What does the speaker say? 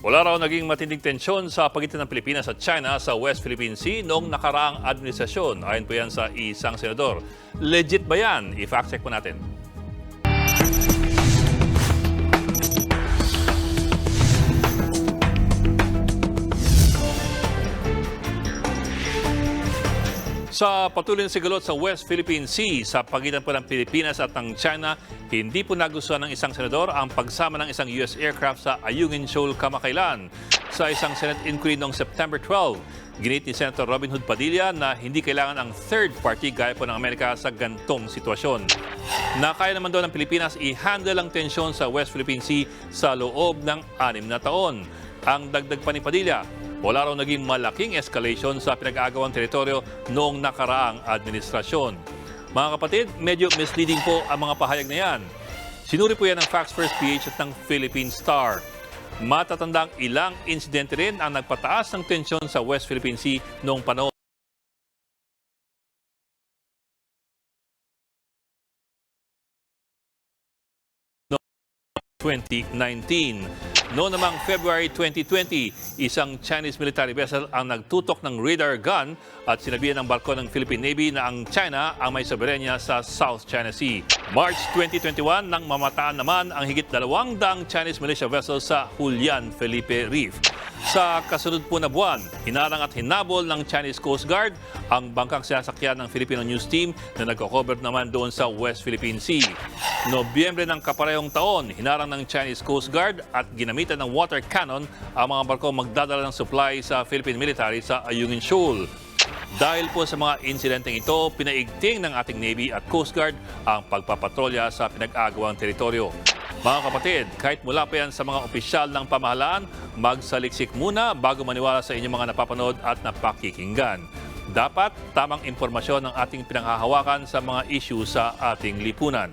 Wala raw naging matinding tensyon sa pagitan ng Pilipinas at China sa West Philippine Sea noong nakaraang administrasyon. Ayon po yan sa isang senador. Legit ba yan? I-fact check po natin. Sa patuloy na sigalot sa West Philippine Sea sa pagitan po ng Pilipinas at ng China, hindi po nagustuhan ng isang senador ang pagsama ng isang US aircraft sa Ayungin Shoal kamakailan. Sa isang Senate inquiry noong September 12, ginit ni Senator Robin Hood Padilla na hindi kailangan ang third party gaya po ng Amerika sa gantong sitwasyon. Nakaya naman daw ng Pilipinas i-handle ang tensyon sa West Philippine Sea sa loob ng anim na taon. Ang dagdag pa ni Padilla, wala raw naging malaking escalation sa pinag-aagawang teritoryo noong nakaraang administrasyon. Mga kapatid, medyo misleading po ang mga pahayag na yan. Sinuri po yan ng Facts First PH at ng Philippine Star. Matatandang ilang insidente rin ang nagpataas ng tensyon sa West Philippine Sea noong panahon 2019. Noong namang February 2020, isang Chinese military vessel ang nagtutok ng radar gun at sinabihan ng barko ng Philippine Navy na ang China ang may soberenya sa South China Sea. March 2021 nang mamataan naman ang higit dalawang daang Chinese militia vessel sa Julian Felipe Reef. Sa kasunod po na buwan, hinarang at hinabol ng Chinese Coast Guard ang bangkang sinasakyan ng Filipino News Team na nagko-cover naman doon sa West Philippine Sea. Nobyembre ng kaparehong taon, hinarang ng Chinese Coast Guard at ginamitan ng water cannon ang mga barko magdadala ng supply sa Philippine military sa Ayungin Shoal. Dahil po sa mga insidenteng ito, pinaigting ng ating Navy at Coast Guard ang pagpapatrolya sa pinag-agawang teritoryo. Mga kapatid, kahit mula pa yan sa mga opisyal ng pamahalaan, magsaliksik muna bago maniwala sa inyong mga napapanood at napakikinggan. Dapat tamang impormasyon ang ating pinanghahawakan sa mga issue sa ating lipunan.